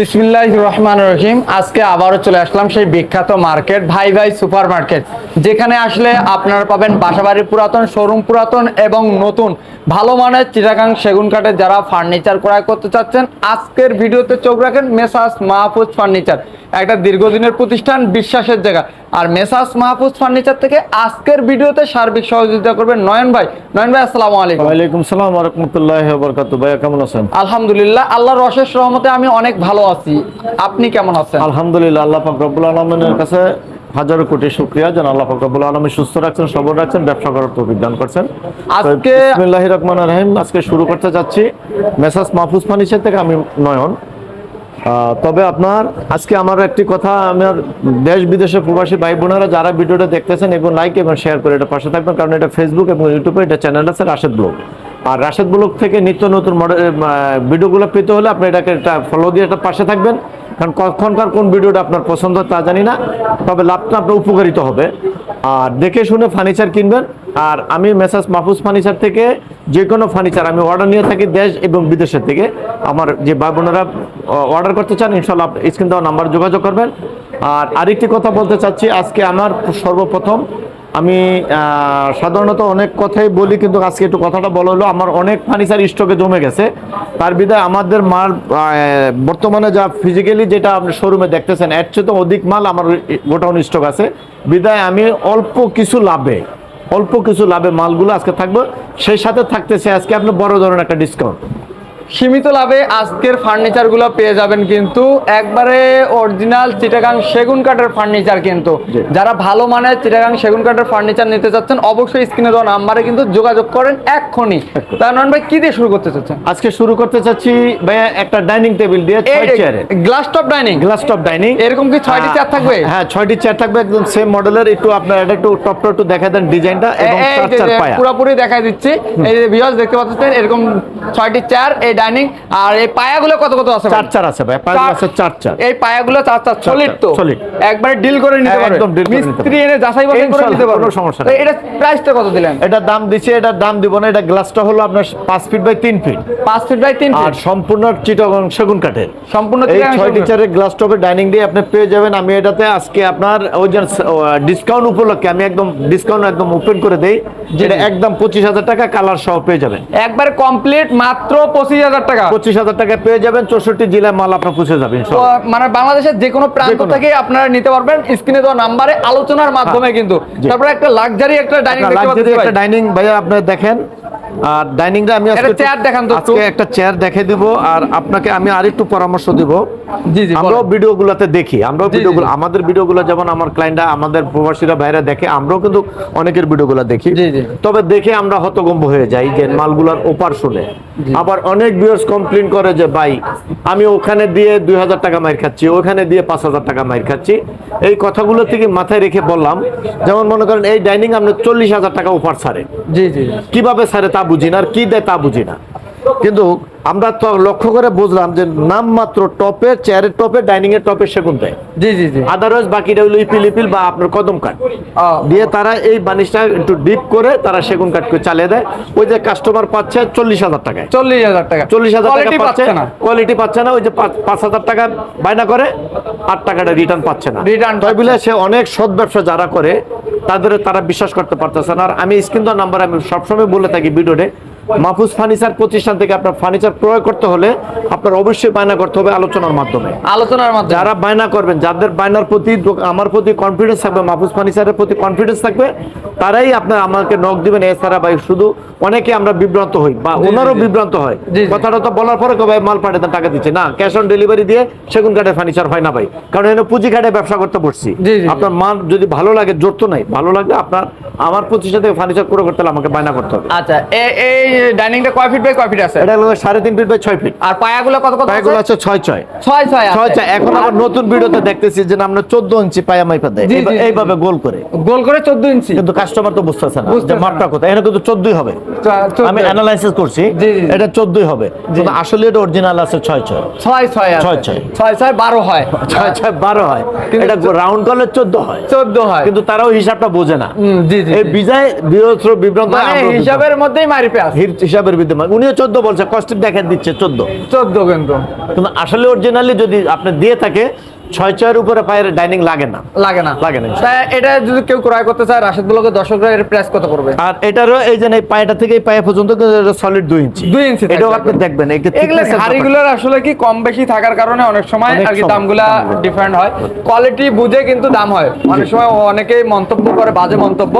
বিসমিল্লাহ রহমান রহিম। আজকে আবারও চলে আসলাম সেই বিখ্যাত মার্কেট, ভাই ভাই সুপার মার্কেট যেখানে আসলে আপনারা পাবেন বাসাবাড়ির পুরাতন, শোরুম পুরাতন এবং নতুন ভালো মানের চিটাগাং সেগুন কাঠে যারা ফার্নিচার ক্রয় করতে চাচ্ছেন, আজকের ভিডিওতে চোখ রাখেন মেসাস মাহফুজ ফার্নিচার। একটা দীর্ঘদিনের প্রতিষ্ঠান, বিশ্বাসের জায়গা। আর মেসাস মাহফুজ ফার্নিচার থেকে আজকের ভিডিওতে সার্বিক সহযোগিতা করবেন নয়ন ভাই। নয়ন ভাই আসসালামু আলাইকুম। ওয়ালাইকুম সালাম রহমতুল্লাহ বরকাত ভাইয়া কেমন আছেন? আলহামদুলিল্লাহ আল্লাহর অশেষ রহমতে আমি অনেক ভালো আছি। আপনি কেমন আছেন? আলহামদুলিল্লাহ আল্লাহ পাক রব্বুল আলমিনের কাছে হাজারো কোটি শুক্রিয়া। যেন আল্লাহ পাক রব্বুল আলমী সুস্থ রাখছেন সবর রাখছেন ব্যবসা করার তৌফিক দান করছেন। আজকে- রহমান রহিম আজকে শুরু করতে যাচ্ছি মেসাজ মাহফুজ ফার্নিচার থেকে আমি নয়ন। তবে আপনার, আজকে আমার একটি কথা, আমার দেশ বিদেশে প্রবাসী ভাই বোনেরা যারা ভিডিওটা দেখতেছেন এবং লাইক এবং শেয়ার করে এটা পাশে থাকবেন, কারণ এটা ফেসবুক এবং ইউটিউবে এটা চ্যানেল আছে রাশেদ ব্লগ আর রাশেদ ব্লগ থেকে নিত্য নতুন মডেল ভিডিওগুলো পেতে হলে আপনি এটাকে একটা ফলো দিয়ে এটা পাশে থাকবেন। কারণ কখনকার কোন ভিডিওটা আপনার পছন্দ তা জানি না, তবে লাভটা আপনার উপকারিত হবে। আর দেখে শুনে ফার্নিচার কিনবেন, আর আমি মেসাজ মাহফুজ ফার্নিচার থেকে যে কোনো ফার্নিচার আমি অর্ডার নিয়ে থাকি দেশ এবং বিদেশের থেকে। আমার যে ভাই বোনেরা অর্ডার করতে চান ইনশাল্লাহ স্ক্রিন দেওয়া নাম্বার যোগাযোগ করবেন। আর আরেকটি কথা বলতে চাচ্ছি, আজকে আমার সর্বপ্রথম আমি সাধারণত অনেক কথাই বলি, কিন্তু আজকে একটু কথাটা বলা হলো। আমার অনেক ফার্নিচার স্টকে জমে গেছে। তার বিধায় আমাদের মাল বর্তমানে যা ফিজিক্যালি যেটা আপনি শোরুমে দেখতেছেন, এর চেয়ে তো অধিক মাল আমার গোটাউন স্টক আছে। বিধায় আমি অল্প কিছু লাভে, অল্প কিছু লাভে মালগুলো আজকে থাকবে। সেই সাথে থাকতেছে আজকে আপনি বড় ধরনের একটা ডিসকাউন্ট সীমিত লাভে আজকের ফার্নিচারগুলো পেয়ে যাবেন কিন্তু একবারে অরিজিনাল চিটাগাং সেগুন কাঠের ফার্নিচার কিন্তু। যারা ভালো মানের চিটাগাং সেগুন কাঠের ফার্নিচার নিতে চাচ্ছেন অবশ্যই স্ক্রিনে দেওয়া নাম্বারে কিন্তু যোগাযোগ করেন এক্ষুনি। তার নন ভাই কি দিয়ে শুরু করতে চাচ্ছেন? আজকে শুরু করতে চাচ্ছি ভাইয়া একটা ডাইনিং টেবিল দিয়ে ছয় চেয়ারে glass top dining glass top dining এরকম কি ছয়টি চেয়ার থাকবে? হ্যাঁ ছয়টি চেয়ার থাকবে একদম সেম মডেলের একটু আপনার এটা একটু টপ একটু দেখা দেন ডিজাইনটা এবং চার চার পায়া পুরোপুরি দেখাই দিচ্ছি। এই যে ভিউয়ার্স দেখতে পাচ্ছেন এরকম ছয়টি চেয়ার এই ডাইনিং আর এই পায়াগুলো কত কত আছে চার চার আছে ভাই পায়া আছে চার চার। এই পায়াগুলো চার চার সলিড তো। solid। একবারে ডিল করে নিতে পারবে। একদম deal করে নিতে মিস্ত্রি এনে যাচাই বাছাই করে নিতে পারবে। কোনো সমস্যা নেই। এটা প্রাইসটা কত দিলেন? এটা দাম দিচ্ছে এটা দাম দিব না এটা গ্লাসটা হলো আপনার পাঁচ ফিট বাই তিন ফিট পাঁচ ফিট বাই তিন আর সম্পূর্ণ চিটাগং সেগুন কাঠের। সম্পূর্ণ এই চিটাগাং ছয় সেগুন। টিচারের গ্লাস টপের ডাইনিং দিয়ে আপনি পেয়ে যাবেন। আমি এটাতে আজকে আপনার ওই যে ডিসকাউন্ট উপলক্ষে আমি একদম ডিসকাউন্ট একদম ওপেন করে দেই। যেটা একদম পঁচিশ হাজার টাকা কালার সহ পেয়ে যাবেন। একবারে কমপ্লিট মাত্র পঁচিশ হাজার টাকা। পঁচিশ হাজার টাকা পেয়ে যাবেন চৌষট্টি জেলায় মাল আপনার পৌঁছে যাবেন মানে বাংলাদেশের যে কোনো প্রান্ত। থেকে আপনারা নিতে পারবেন স্ক্রিনে দেওয়া নাম্বারে আলোচনার মাধ্যমে কিন্তু। তারপরে একটা লাক্সারি একটা ডাইনিং আপনার একটা ডাইনিং ভাইয়া আপনি দেখেন। আর ডাইনিংটা আমি চেয়ার দেখান তো আজকে একটা চেয়ার দেখে দিব আর আপনাকে আমি আরেকটু পরামর্শ দিব। জি জি আমরাও ভিডিওগুলোতে দেখি আমরাও ভিডিওগুলো আমাদের ভিডিওগুলো যেমন আমার ক্লায়েন্টরা আমাদের প্রবাসীরা বাইরে দেখে আমরাও কিন্তু অনেকের ভিডিওগুলো দেখি। তবে দেখে আমরা হতগম্ব হয়ে যাই যে মালগুলার ওপার শুনে। আবার অনেক ভিউয়ার্স কমপ্লেন করে যে ভাই আমি ওখানে দিয়ে দুই হাজার টাকা মাইর খাচ্ছি ওখানে দিয়ে পাঁচ হাজার টাকা মাইর খাচ্ছি। এই কথাগুলো থেকে মাথায় রেখে বললাম যেমন মনে করেন এই ডাইনিং আপনি চল্লিশ হাজার টাকা ওপার ছাড়ে জি জি। কীভাবে ছাড়ে তা বুঝি না আর কি দেয় তা বুঝি না কিন্তু আমরা তো লক্ষ্য করে বুঝলাম যে নামমাত্র টপে চেয়ারের টপে ডাইনিং এর টপে সেগুন দেয়। জি জি জি। আদারওয়াইজ বাকিটা হলো ইপিল ইপিল বা আপনার কদম কাঠ। দিয়ে তারা এই বানিশটা একটু ডিপ করে তারা সেগুন কাঠকে চালিয়ে দেয়। ওই যে কাস্টমার পাচ্ছে চল্লিশ হাজার টাকায়। চল্লিশ হাজার টাকা। চল্লিশ হাজার টাকা পাচ্ছে না। কোয়ালিটি পাচ্ছে না ওই যে পাঁচ- পাঁচ হাজার টাকা বায়না করে আট টাকাটা রিটার্ন পাচ্ছে না। রিটার্ন তাই বলে সে অনেক সৎ ব্যবসা যারা করে তাদের তারা বিশ্বাস করতে পারতেছে না। আর আমি স্ক্রিন নাম্বার আমি সবসময় বলে থাকি ভিডিওতে। মাহফুজ ফার্নিচার প্রতিষ্ঠান থেকে আপনার ফার্নিচার ক্রয় করতে হলে আপনার অবশ্যই বায়না করতে হবে আলোচনার মাধ্যমে। আলোচনার মাধ্যমে। যারা বায়না করবেন যাদের বায়নার প্রতি আমার প্রতি কনফিডেন্স থাকবে মাহফুজ ফার্নিচারের প্রতি কনফিডেন্স থাকবে তারাই আপনার আমাকে নক দিবেন এছাড়া ভাই শুধু অনেকে আমরা বিভ্রান্ত হই বা ওনারও বিভ্রান্ত হয়। কথাটা তো বলার পরে ভাই মাল দেন টাকা দিচ্ছে? না ক্যাশ অন ডেলিভারি দিয়ে সেগুন কাঠের ফার্নিচার হয় না ভাই। কারণ এনে পুঁজি কাঠে ব্যবসা করতে জি। আপনার মাল যদি ভালো লাগে জোর তো নাই। ভালো লাগলে আপনার আমার প্রতিষ্ঠান থেকে ফার্নিচার করে করতে হলে আমাকে বায়না করতে হবে। আচ্ছা এই ডাইনিংটা কয় ফিট বাই কয় ফিট আছে? এটা হলো সাড়ে তিন ফিট বাই ছয় ফিট। আর পায়াগুলো কত কত পায়াগুলো আছে? আছে ছয় ছয়। ছয় ছয় আছে। ছয়। ছয় এখন আবার নতুন ভিডিওতে দেখতেছি যে আমরা চোদ্দ ইঞ্চি পায়া মাইপা দেয়। এইভাবে গোল করে। গোল করে চোদ্দ ইঞ্চি। কিন্তু কাস্টমার তো বুঝতেছে না যে মাপটা কোথায়। এখানে কিন্তু চোদ্দই হবে। আমি অ্যানালাইসিস করছি। এটা চোদ্দই হবে। কিন্তু আসলে এটা অরিজিনাল আছে ছয় ছয়। ছয় ছয় আছে। ছয় ছয়। ছয় ছয় বারো হয়। ছয় ছয় বারো হয়। কিন্তু এটা রাউন্ড করলে চোদ্দ হয়। চোদ্দ হয়। কিন্তু তারাও হিসাবটা বোঝে না। জি জি এই বিজয় বিভ্রান্ত মানে। হিসাবের মধ্যেই মারি পেঁয়াজ হির- হিসাবের উনিও চোদ্দ বলছে দেখা দিচ্ছে চোদ্দ। চোদ্দ কিন্তু। কিন্তু আসলে অরিজিনালি যদি আপনি দিয়ে থাকে ছয় ছয়ের উপরে পায়ের ডাইনিং লাগে না। লাগে না। লাগে না। এটা যদি কেউ ক্রয় করতে চায় রাশেদ ব্লকের দর্শকরা এর প্রাইস কত করবে আর এটারও এই যে এই পায়েটা থেকে এই পায়ে পর্যন্ত সলিড ইঞ্চি ইঞ্চি এটাও আপনি দেখবেন এগুলো। হাড়িগুলোর আসলে কি কম বেশি থাকার কারণে অনেক সময় আর কি দামগুলা ডিফারেন্ট হয়। কোয়ালিটি বুঝে কিন্তু দাম হয়। অনেক সময় অনেকেই মন্তব্য করে বাজে মন্তব্য।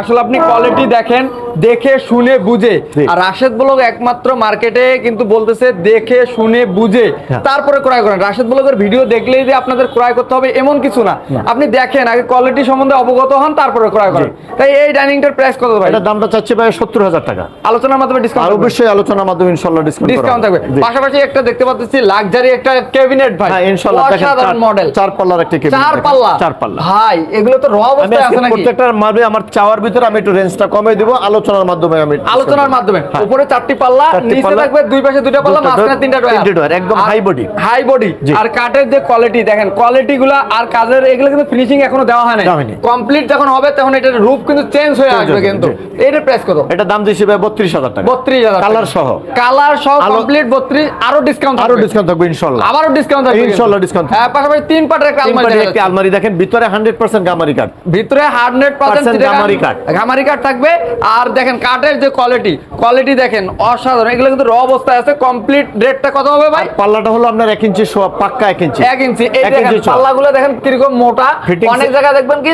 আসলে আপনি কোয়ালিটি দেখেন দেখে শুনে বুঝে। আর রাশেদ ব্লগ একমাত্র মার্কেটে কিন্তু বলতেছে দেখে শুনে বুঝে। হ্যাঁ। তারপরে ক্রয় করেন। রাশেদ ব্লগের ভিডিও দেখলেই যে আপনাদের ক্রয় করতে হবে এমন কিছু না। আপনি দেখেন আগে কোয়ালিটি সম্বন্ধে অবগত হন তারপরে ক্রয় করেন। তাই এই ডাইনিংটার প্রাইস কত ভাই? এটার দামটা চাচ্ছি ভাই সত্তর হাজার টাকা। আলোচনার মাধ্যমে আর ডিসকাউন্ট অবশ্যই আলোচনার মাধ্যমে ইনশাল্লাহ ডিসকাউন্ট ডিসকাউন্ট থাকবে। পাশাপাশি একটা দেখতে পাচ্ছি লাক্সারি একটা ক্যাবিনেট ভাই। হ্যাঁ ইনশাল্লাহ। দেখেন অসাধারণ মডেল চার পাল্লার একটা cabinet চার পাল্লা। চার পাল্লা। ভাই এগুলো তো র অবস্থায় আছে নাকি? প্রত্যেকটা মারবে আমার চাওয়ার ভিতরে আমি একটু রেঞ্জটা কমে দিব। আলোচনার মাধ্যমে আমি আলোচনার মাধ্যমে। হ্যাঁ। উপরে চারটি পাল্লা নিচে থাকবে দুই পাশে দুইটা পাল্লা মাঝখানে তিনটা তিনটে door, একদম high body। হাই বডি আর কাঠের যে কোয়ালিটি দেখেন কোয়ালিটি গুলা আর কাজের এগুলো কিন্তু ফিনিশিং এখনও দেওয়া হয় নাই। কমপ্লিট যখন হবে তখন এটার রূপ কিন্তু চেঞ্জ হয়ে আসবে কিন্তু। জি। এটার প্রাইস কত? এটা দাম দিয়েছি ভাই বত্রিশ হাজার টাকা। বত্রিশ হাজার কালার সহ। কালার সহ কমপ্লিট বত্রিশ আরও ডিসকাউন্ট আরও ডিসকাউন্ট থাকবে ইনশাল্লাহ আবারও ডিসকাউন্ট থাকবে discount থাকবে। হ্যাঁ পাশাপাশি তিন পাটের একটা আলমারি তিনবারে দেখা একটি। আলমারি। দেখেন ভিতরে হান্ড্রেড পার্সেন্ট গামারি কাঠ ভিতরে হান্ড্রেড Percent পার্সেন্ট গামারি কাঠ। ঘামারি কাঠ থাকবে। আর দেখেন কাঠের যে কোয়ালিটি কোয়ালিটি দেখেন অসাধারণ। এগুলো কিন্তু র অবস্থায় আছে কমপ্লিট রেটটা কত হবে ভাই? পাল্লাটা হলো আপনার এক ইঞ্চি সোয়া পাক্কা এক ইঞ্চি এক ইঞ্চি এই দেখেন পাল্লাগুলো দেখেন কীরকম মোটা। অনেক জায়গায় দেখবেন কি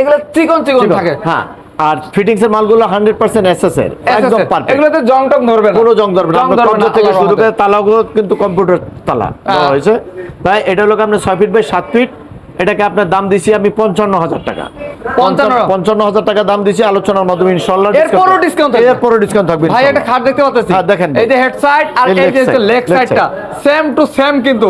এগুলো চিকন চিকন থাকে। হ্যাঁ। আর ফিটিংস এর মালগুলো হান্ড্রেড পার্সেন্ট এসএস এর একদম পারফেক্ট এগুলোতে জং টং ধরবে না। কোনো জং ধরবে না। আপনার ধরবে থেকে শুরু করে তালাগুলো কিন্তু কম্পিউটার তালা হ্যাঁ। হয়েছে। তাই এটা হলো আপনার ছয় ফিট বাই সাত ফিট এটাকে আপনার দাম দিছি আমি পঞ্চান্ন হাজার টাকা। পঞ্চান্ন? হাজার টাকা দাম দিছি আলোচনার মাধ্যমে ইনশাল্লাহ এরপরও থাকবে? এরপরও ডিসকাউন্ট থাকবে ভাই ইনশাল্লাহ। খাট দেখতে পাচ্ছি হ্যাঁ, দেখেন এই যে হেড সাইড আর এই যে লেগ সাইডটা সেম টু সেম কিন্তু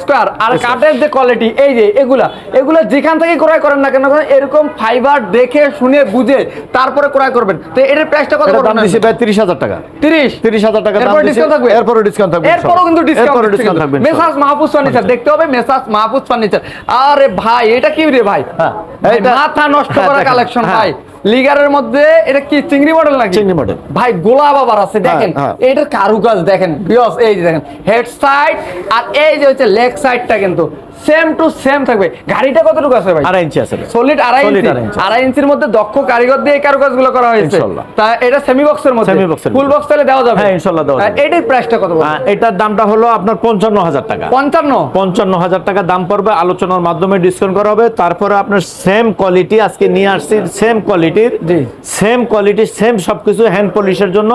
স্কোয়ার আর কাঠের যে কোয়ালিটি এই যে এগুলা এগুলা যেখান থেকে ক্রয় করেন না কেন এরকম ফাইবার দেখে শুনে বুঝে তারপরে ক্রয় করবেন। তো এটার প্রাইসটা কত দাম দিছি ভাই তিরিশ হাজার টাকা। 30 তিরিশ? হাজার টাকা দাম দিছি। ডিসকাউন্ট থাকবে? এরপরও ডিসকাউন্ট থাকবে এরপরও কিন্তু ডিসকাউন্ট থাকবে মেসাজ মাহফুজ ফার্নিচার দেখতে হবে মেসাজ মাহফুজ ফার্নিচার। আরে ভাই এটা কি রে ভাই? হ্যাঁ, এটা- মাথা নষ্ট হ্যাঁ, করা কালেকশন হ্যাঁ। ভাই। লিগারের মধ্যে এটা কি চিংড়ি মডেল নাকি? চিংড়ি মডেল ভাই গোলা বাবার আছে দেখেন। এটার কারুকাজ দেখেন বিয়স এই যে দেখেন হেড সাইড আর এই যে হচ্ছে লেগ সাইডটা কিন্তু সেম টু সেম থাকবে। গাড়িটা কতটুকু আছে ভাই? আড়াই ইঞ্চি আছে সলিড আড়াই ইঞ্চি। আড়াই ইঞ্চির মধ্যে দক্ষ কারিগর দিয়ে কারুকাজগুলো করা হয়েছে। তা এটা সেমি বক্সের মধ্যে? Box এর ফুল বক্স তাহলে দেওয়া যাবে? হ্যাঁ, ইনশাল্লাহ দেওয়া যাবে। এটার প্রাইসটা কত এটার দামটা হলো আপনার পঞ্চান্ন হাজার টাকা। পঞ্চান্ন? পঞ্চান্ন হাজার টাকা দাম পড়বে আলোচনার মাধ্যমে ডিসকাউন্ট করা হবে। তারপরে আপনার সেম কোয়ালিটি আজকে নিয়ে আসছি সেম কোয়ালিটির জি। সেম কোয়ালিটি সেম সবকিছু হ্যান্ড পলিশের জন্য।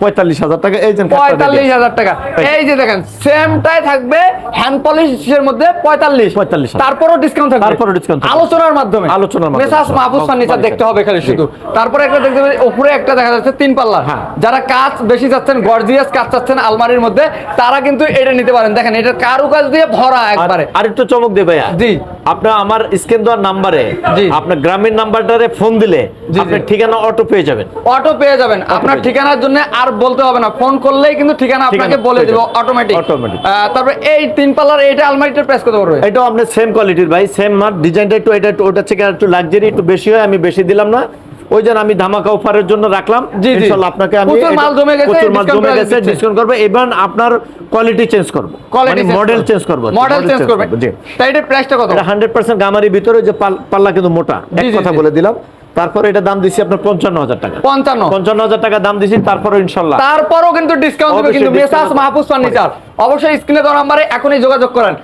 পঁয়তাল্লিশ হাজার টাকা। এই যে পঁয়তাল্লিশ হাজার টাকা। এই যে। দেখেন সেমটাই থাকবে হ্যান্ড পলিশের মধ্যে পঁয়তাল্লিশ। 45 হাজার। তারপরও ডিসকাউন্ট থাকবে। তারপরও থাকবে। আলোচনার মাধ্যমে। আলোচনার মাধ্যমে। মেসাজ মাহফুজ সব- ফার্নিচার দেখতে হবে খালি শুধু। তারপরে একটা দেখতে উপরে একটা দেখা যাচ্ছে তিন পাল্লা হ্যাঁ। যারা কাজ বেশি চাচ্ছেন গর্জিয়াস কাজ চাচ্ছেন আলমারির মধ্যে তারা কিন্তু এটা নিতে পারেন। দেখেন এটার কারুকাজ দিয়ে ভরা আর একবারে। আরেকটু চমক দে ভাইয়া। জি। আপনার আমার স্ক্রিন দেওয়ার নাম্বারে আপনার গ্রামের নাম্বারটারে ফোন দিলে আপনার ঠিকানা অটো পেয়ে যাবেন। অটো পেয়ে যাবেন। আপনার ঠিকানার জন্য আর বলতে হবে না। ফোন করলেই কিন্তু ঠিকানা আপনাকে বলে পেয়ে অটোমেটিক অটোমেটিক তারপর এই তিন পাল্লার এইটা আলমারিটা প্রেস করতে পারবে। এটাও আপনার সেম কোয়ালিটির ভাই সেম মার ডিজাইনটা একটু এটা একটু ওটা থেকে একটু লাক্সারি একটু বেশি হয় আমি বেশি দিলাম না। ওই জন্য আমি ধামাকা অফারের জন্য রাখলাম। ইনশাআল্লাহ আপনাকে আমি প্রচুর মাল জমে গেছে, প্রচুর মাল জমে গেছে ডিসকাউন্ট করব এবার আপনার কোয়ালিটি চেঞ্জ করব। মানে মডেল চেঞ্জ করব মডেল চেঞ্জ করব। জি। তাই এটা প্রাইসটা কত? এটা হান্ড্রেড পার্সেন্ট গামারির ভিতরে যে পাল- পাল্লা কিন্তু মোটা। এক কথা বলে দিলাম। তারপরে এটা দাম দিছি আপনার পঞ্চান্ন হাজার টাকা। পঞ্চান্ন। পঞ্চান্ন হাজার টাকা দাম দিছি তারপরে ইনশাল্লাহ। তারপরও কিন্তু ডিসকাউন্ট দিবে কিন্তু discount- মাহফুজ ফার্নিচার অবশ্যই স্ক্রিনে দেওয়া নাম্বারে এখনই যোগাযোগ করেন।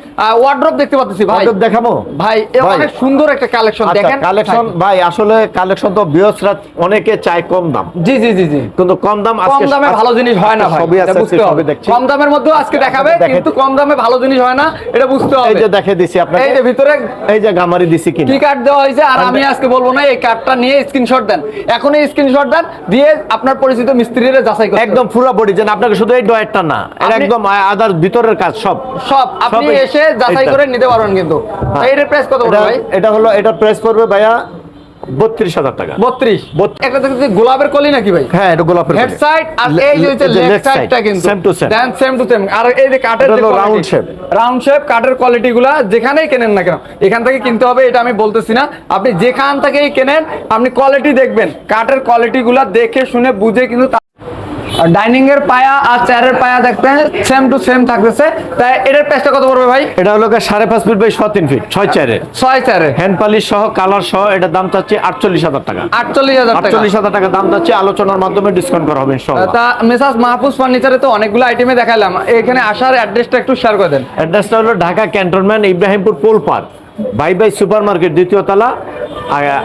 ওয়ার্ড্রপ দেখতে পাচ্ছি ভাই। দেখাবো? ভাই অনেক সুন্দর একটা কালেকশন দেখেন। কালেকশন ভাই। আসলে কালেকশন তো বৃহস্পতি অনেকে চায় কম দাম। জি জি জি জি। কিন্তু কম দাম কম আজকে দামে ভালো জিনিস হয় না ভাই। সবই আছে বুঝতে হবে। সবই দেখছি। কম দামের মধ্যেও আজকে দেখাবে দেখেন। কিন্তু কম দামে ভালো জিনিস হয় না এটা বুঝতে হবে। এই যে দেখে দিছি আপনাকে। এই যে ভিতরে এই যে গামারি দিছি কি কিনা কার্ড দেওয়া হয়েছে আর আমি আজকে বলব না এই কার্ডটা নিয়ে স্ক্রিনশট দেন। এখনই স্ক্রিনশট দেন দিয়ে আপনার পরিচিত মিস্ত্রিরা যাচাই করেন একদম পুরো বডি যেন আপনাকে শুধু এই ডয়েরটা না একদম আদার ভিতরের কাজ সব। সব আপনি এসে যাচাই করে নিতে পারবেন কিন্তু। হ্যাঁ। প্রেস প্রাইস কত ভাই? এটা হলো এটা প্রেস করবে ভাইয়া বত্রিশ হাজার টাকা। বত্রিশ? একটা দেখতে গোলাপের কলি নাকি ভাই? হ্যাঁ এটা গোলাপের হেড সাইড আর এই যে হচ্ছে লেফট সাইডটা কিন্তু। Same to same then same to same আর এই যে কাঠের যে রাউন্ড শেপ রাউন্ড শেপ কাঠের কোয়ালিটি গুলা যেখানেই কেনেন না কেন এখান থেকে কিনতে হবে এটা আমি বলতেছি না। আপনি যেখান থেকেই কেনেন আপনি কোয়ালিটি দেখবেন। কাঠের কোয়ালিটি গুলা দেখে শুনে বুঝে কিন্তু তা- ডাইনিং এর পায়া আর চেয়ারের পায়া দেখতে সেম টু সেম থাকতেছে। তাই এটার প্রাইসটা কত পড়বে ভাই? এটা হলো সাড়ে পাঁচ ফিট বাই ছ তিন ফিট ছয় চেয়ারে। ছয় চেয়ারে। হ্যান্ড পালিশ সহ কালার সহ এটার দাম চাচ্ছি আটচল্লিশ হাজার টাকা। আটচল্লিশ হাজার টাকা। আটচল্লিশ হাজার টাকা দাম চাচ্ছি আলোচনার মাধ্যমে ডিসকাউন্ট করা হবে তা মেসাজ মাহফুজ ফার্নিচারে তো অনেকগুলো আইটেমে দেখালাম এখানে আসার অ্যাড্রেসটা একটু শেয়ার করে দেন। অ্যাড্রেসটা হলো Dhaka cantonment Ibrahimpur pole park by by super market দ্বিতীয় তলা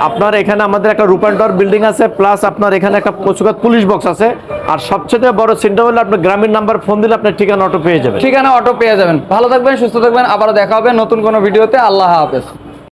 আপনার এখানে আমাদের একটা রূপান্তর বিল্ডিং আছে প্লাস আপনার এখানে একটা কচুকাত পুলিশ বক্স আছে। আর সবচেয়ে বড় চিন্তা হলো আপনার গ্রামীণ নাম্বার ফোন দিলে আপনার ঠিকানা অটো পেয়ে যাবেন। ঠিকানা অটো পেয়ে যাবেন। ভালো থাকবেন, সুস্থ থাকবেন, আবারও দেখা হবে নতুন কোনো ভিডিওতে আল্লাহ হাফেজ।